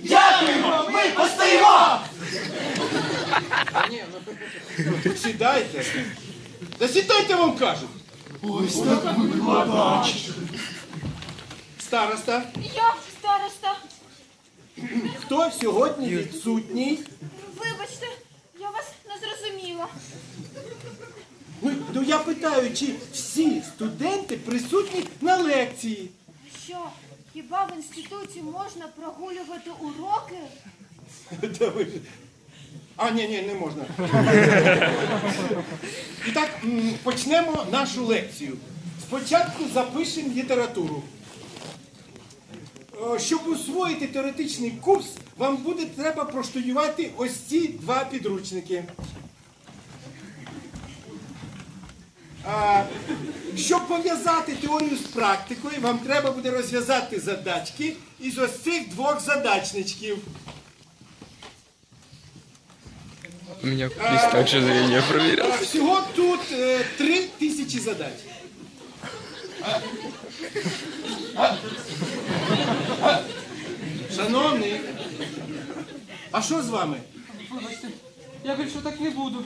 Дякуємо! Ми постоїмо! Сідайте. Да сідайте, вам кажуть. Ось так викладач. Староста, Я староста. хто сьогодні відсутній? Вибачте, я вас не зрозуміла. Ну, ну я питаю, чи всі студенти присутні на лекції? Що, хіба в інституті можна прогулювати уроки? А, ні, ні, не можна. І так, почнемо нашу лекцію. Спочатку запишемо літературу. Е, Щоб усвоїти теоретичний курс, вам буде треба проштудювати ось ці два підручники. А, щоб пов'язати теорію з практикою, вам треба буде розв'язати задачки із ось цих двох задачничків. У меня плюс также зрение проверял. А, Всього тут е, три тисячі задач. Шановний, а що з вами? Я більше так не буду.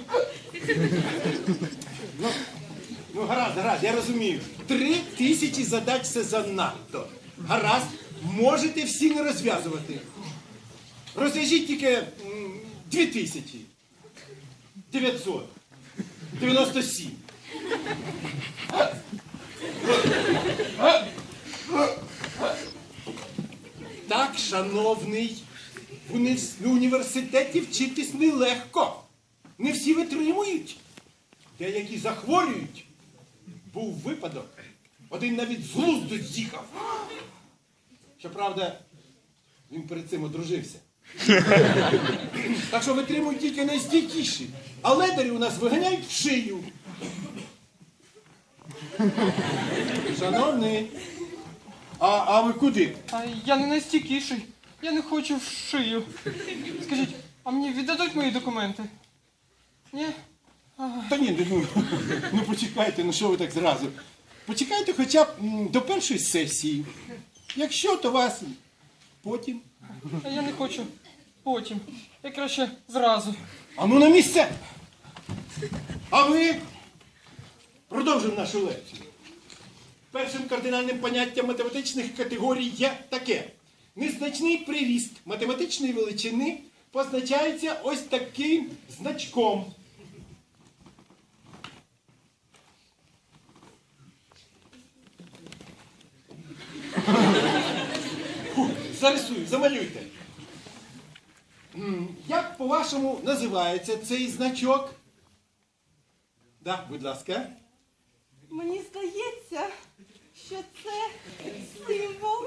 Ну, гаразд, гаразд, я розумію. Три тисячі задач це занадто. Гаразд, можете всі не розв'язувати. Розв'яжіть тільки м, дві тисячі. 900. 97. Так, шановний, в в університеті вчитись нелегко. Не всі витримують. Деякі захворюють. Був випадок. Один навіть з глузду з'їхав. Щоправда, він перед цим одружився. так що витримують тільки найстійкіші. А ледарі у нас виганяють в шию. Шановний. А, а ви куди? А я не найстійкіший. Я не хочу в шию. Скажіть, а мені віддадуть мої документи? Ні? Та ні, ну, ну почекайте, ну що ви так зразу? Почекайте хоча б м, до першої сесії. Якщо, то вас потім. А я не хочу потім. Я краще зразу. А ну на місце! А ви продовжимо нашу лекцію. Першим кардинальним поняттям математичних категорій є таке. Незначний приріст математичної величини позначається ось таким значком. Зарисую, замалюйте. Як по-вашому називається цей значок? Да, будь ласка. Мені здається, що це символ.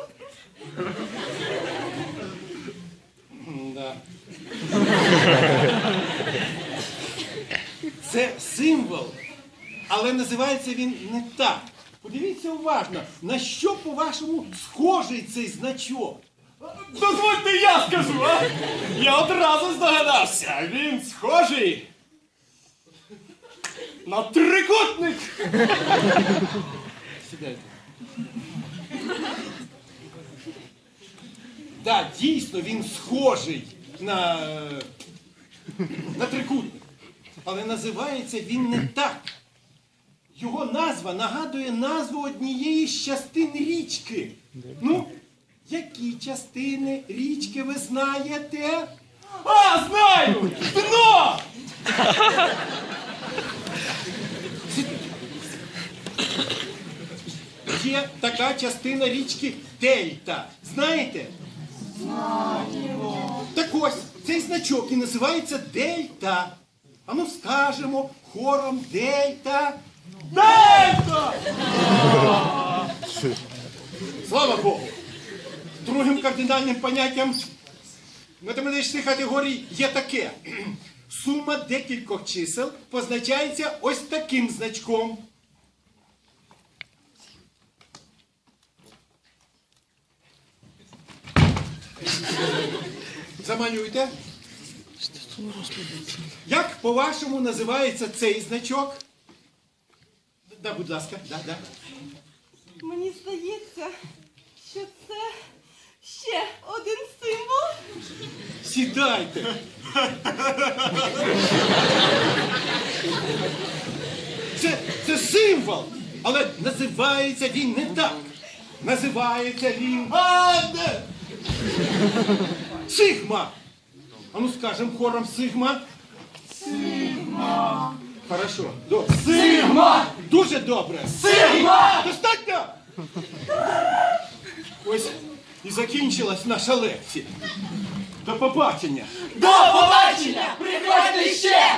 Да. Це символ, але називається він не так. Подивіться уважно, на що, по-вашому, схожий цей значок. Дозвольте я скажу, а? Я одразу здогадався. Він схожий на трикутник. Сідайте. Так, дійсно, він схожий на, на трикутник. Але називається він не так. Його назва нагадує назву однієї з частин річки. Ну, які частини річки ви знаєте? А, знаю! Дно! Є така частина річки Дельта. Знаєте? Знаємо. Так ось, цей значок і називається Дельта. А ну скажемо хором Дельта. Дельта! Слава Богу! Другим кардинальним поняттям математичних категорій є таке. Сума декількох чисел позначається ось таким значком. Замалюйте. Як по-вашому називається цей значок? Да, будь ласка, да, да. Мені здається, що це ще один символ. Сідайте. Це, це символ, але називається він не так. Називається він. А. Сигма. А ну скажем хором. Сигма. Хорошо. Добре. Сигма! Дуже добре. Сигма! Достатньо! Ось і закінчилась наша лекція. До побачення. До побачення! Приходьте ще!